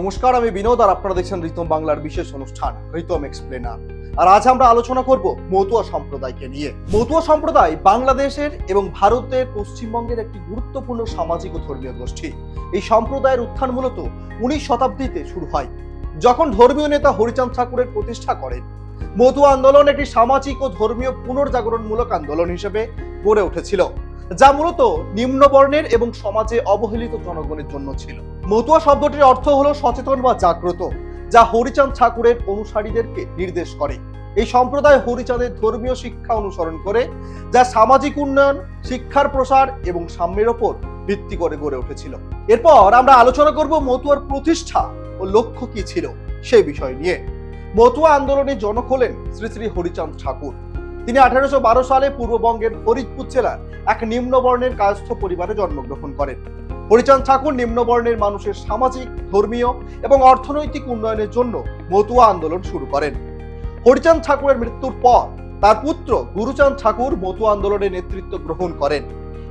নমস্কার, আমি বিনোদ আর আপনারা দেখছেন রিতম বাংলার বিশেষ অনুষ্ঠান, রিতম এক্সপ্লেনার আর আজ আমরা আলোচনা করব মতুয়া সম্প্রদায়কে নিয়ে। মতুয়া সম্প্রদায় বাংলাদেশের এবং ভারতের পশ্চিমবঙ্গের একটি গুরুত্বপূর্ণ সামাজিক ও ধর্মীয় গোষ্ঠী। এই সম্প্রদায়ের উত্থান মূলত উনিশ শতাব্দীতে শুরু হয়, যখন ধর্মীয় নেতা হরিচাঁদ ঠাকুরের প্রতিষ্ঠা করেন। মতুয়া আন্দোলন একটি সামাজিক ও ধর্মীয় পুনর্জাগরণমূলক আন্দোলন হিসেবে গড়ে উঠেছিল। যা মূলত নিম্নবর্ণের এবং সমাজে অবহেলিত জনগণের জন্য ছিল। মতুয়া শব্দটির অর্থ হলো সচেতন বা জাগ্রত, যা হরিচাঁদ ঠাকুরের অনুসারীদেরকে নির্দেশ করে। এই সম্প্রদায় হরিচাঁদের ধর্মীয় শিক্ষা অনুসরণ করে, যা সামাজিক উন্নয়ন, শিক্ষার প্রসার এবং সাম্যের ওপর ভিত্তি করে গড়ে উঠেছিল। এরপর আমরা আলোচনা করব মতুয়ার প্রতিষ্ঠা ও লক্ষ্য কি ছিল সেই বিষয় নিয়ে। মতুয়া আন্দোলনের জনক হলেন শ্রী শ্রী হরিচাঁদ ঠাকুর। তিনি আঠারোশো বারো সালে পূর্ববঙ্গের ফরিদপুর জেলার এক নিম্নবর্ণের কায়স্থ পরিবারে জন্মগ্রহণ করেন। হরিচাঁদ ঠাকুর নিম্নবর্ণের মানুষের সামাজিক, ধর্মীয় এবং অর্থনৈতিক উন্নয়নের জন্য মতুয়া আন্দোলন শুরু করেন। হরিচাঁদ ঠাকুরের মৃত্যুর পর তার পুত্র গুরুচাঁদ ঠাকুর মতুয়া আন্দোলনের নেতৃত্ব গ্রহণ করেন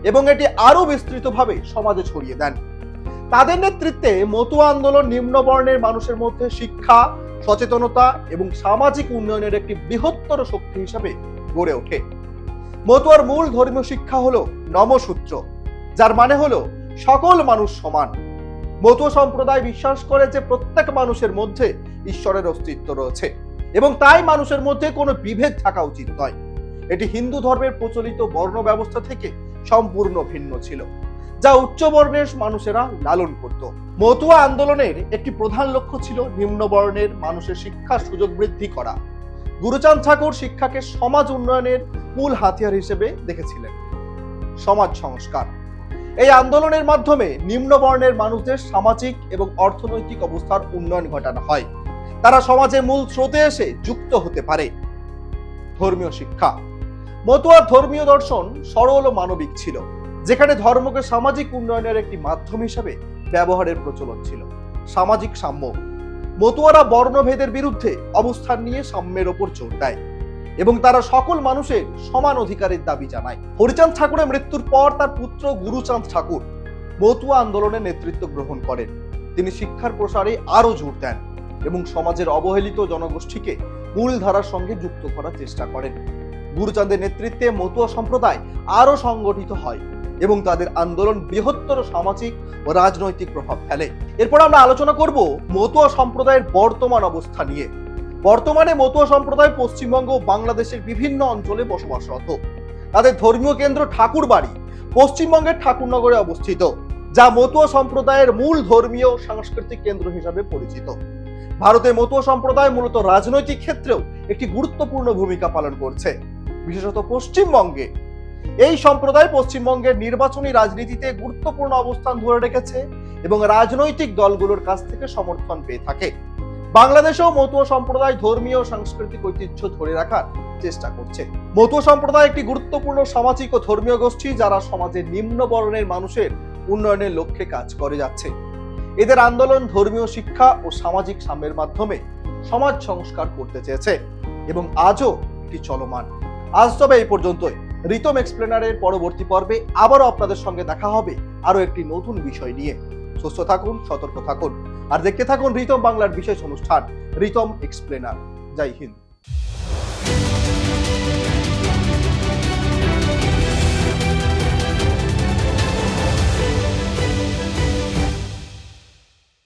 এবং এটি আরও বিস্তৃতভাবে সমাজে ছড়িয়ে দেন। তাদের নেতৃত্বে মতুয়া আন্দোলন নিম্নবর্ণের মানুষের মধ্যে শিক্ষা, সচেতনতা এবং সামাজিক উন্নয়নের একটি বৃহত্তর শক্তি হিসাবে গড়ে ওঠে। মতুয়ার মূল ধর্মীয় শিক্ষা হলো নমসূত্র, যার মানে হলো সকল মানুষ সমান। মতুয়া সম্প্রদায় বিশ্বাস করে যে প্রত্যেক মানুষের মধ্যে ঈশ্বরের অস্তিত্ব রয়েছে এবং তাই মানুষের মধ্যে কোনো বিভেদ থাকা উচিত নয়। এটি হিন্দু ধর্মের প্রচলিত বর্ণ ব্যবস্থা থেকে সম্পূর্ণ ভিন্ন ছিল, যা উচ্চ বর্ণের মানুষেরা লালন করত। মতুয়া আন্দোলনের একটি প্রধান লক্ষ্য ছিল নিম্ন বর্ণের মানুষের শিক্ষার সুযোগ বৃদ্ধি করা। গুরুচাঁদ ঠাকুর শিক্ষাকে সমাজ উন্নয়নের মূল হাতিয়ার হিসেবে দেখেছিলেন। সমাজ সংস্কার। এই আন্দোলনের মাধ্যমে নিম্ন বর্ণের মানুষদের সামাজিক এবং অর্থনৈতিক অবস্থার উন্নয়ন ঘটানো হয়। তারা সমাজের মূল স্রোতে এসে যুক্ত হতে পারে। ধর্মীয় শিক্ষা। মতুয়ার ধর্মীয় দর্শন সরল ও মানবিক ছিল, যেখানে ধর্মকে সামাজিক উন্নয়নের একটি মাধ্যম হিসেবে ব্যবহারের প্রচলন ছিল। সামাজিক সাম্য মতুয়ারা বর্ণভেদের বিরুদ্ধে অবস্থান নিয়ে সাম্যের ওপর জোর দেয় এবং তারা সকল মানুষের সমান অধিকারের দাবি জানায়। হরিচাঁদ ঠাকুরের মৃত্যুর পর তার পুত্র গুরুচাঁদ ঠাকুর মতুয়া আন্দোলনের নেতৃত্ব গ্রহণ করেন। তিনি শিক্ষার প্রসারে আরও জোর দেন এবং সমাজের অবহেলিত জনগোষ্ঠীকে মূলধারার সঙ্গে যুক্ত করার চেষ্টা করেন। গুরুচাঁদের নেতৃত্বে মতুয়া সম্প্রদায় আরও সংগঠিত হয়। এবং তাদের আন্দোলন বৃহত্তর সামাজিক ও রাজনৈতিক প্রভাব ফেলে। এরপর আমরা আলোচনা করব মতুয়া সম্প্রদায়ের বর্তমান অবস্থা নিয়ে। বর্তমানে মতুয়া সম্প্রদায় পশ্চিমবঙ্গ ও বাংলাদেশের বিভিন্ন অঞ্চলে বসবাসরত। তাদের ধর্মীয় কেন্দ্র ঠাকুরবাড়ি, পশ্চিমবঙ্গের ঠাকুরনগরে অবস্থিত, যা মতুয়া সম্প্রদায়ের মূল ধর্মীয় সাংস্কৃতিক কেন্দ্র হিসাবে পরিচিত। ভারতে মতুয়া সম্প্রদায় মূলত রাজনৈতিক ক্ষেত্রেও একটি গুরুত্বপূর্ণ ভূমিকা পালন করছে। বিশেষত পশ্চিমবঙ্গে এই সম্প্রদায় পশ্চিমবঙ্গের নির্বাচনী রাজনীতিতে গুরুত্বপূর্ণ অবস্থান ধরে রেখেছে এবং রাজনৈতিক দলগুলোর কাছ থেকে সমর্থন পেয়ে থাকে। বাংলাদেশেও মতুয়া সম্প্রদায় ধর্মীয় সাংস্কৃতিক ঐতিহ্য ধরে রাখার চেষ্টা করছে। মতুয়া সম্প্রদায় একটি গুরুত্বপূর্ণ সামাজিক ও ধর্মীয় গোষ্ঠী যারা সমাজের নিম্ন বর্ণের মানুষের উন্নয়নের লক্ষ্যে কাজ করে যাচ্ছে। এদের আন্দোলন ধর্মীয় শিক্ষা ও সামাজিক সাম্যের মাধ্যমে সমাজ সংস্কার করতে চেয়েছে এবং আজও এটি চলমান। আজ তবে এই পর্যন্তই। রিতম এক্সপ্লেনারের পরবর্তী পর্বে আবারও আপনাদের সঙ্গে দেখা হবে আরও একটি নতুন বিষয় নিয়ে। সুস্থ থাকুন, সতর্ক থাকুন। আর দেখতে থাকুন রিতম বাংলার বিশেষ অনুষ্ঠান, রিতম এক্সপ্লেনার। জয় হিন্দ।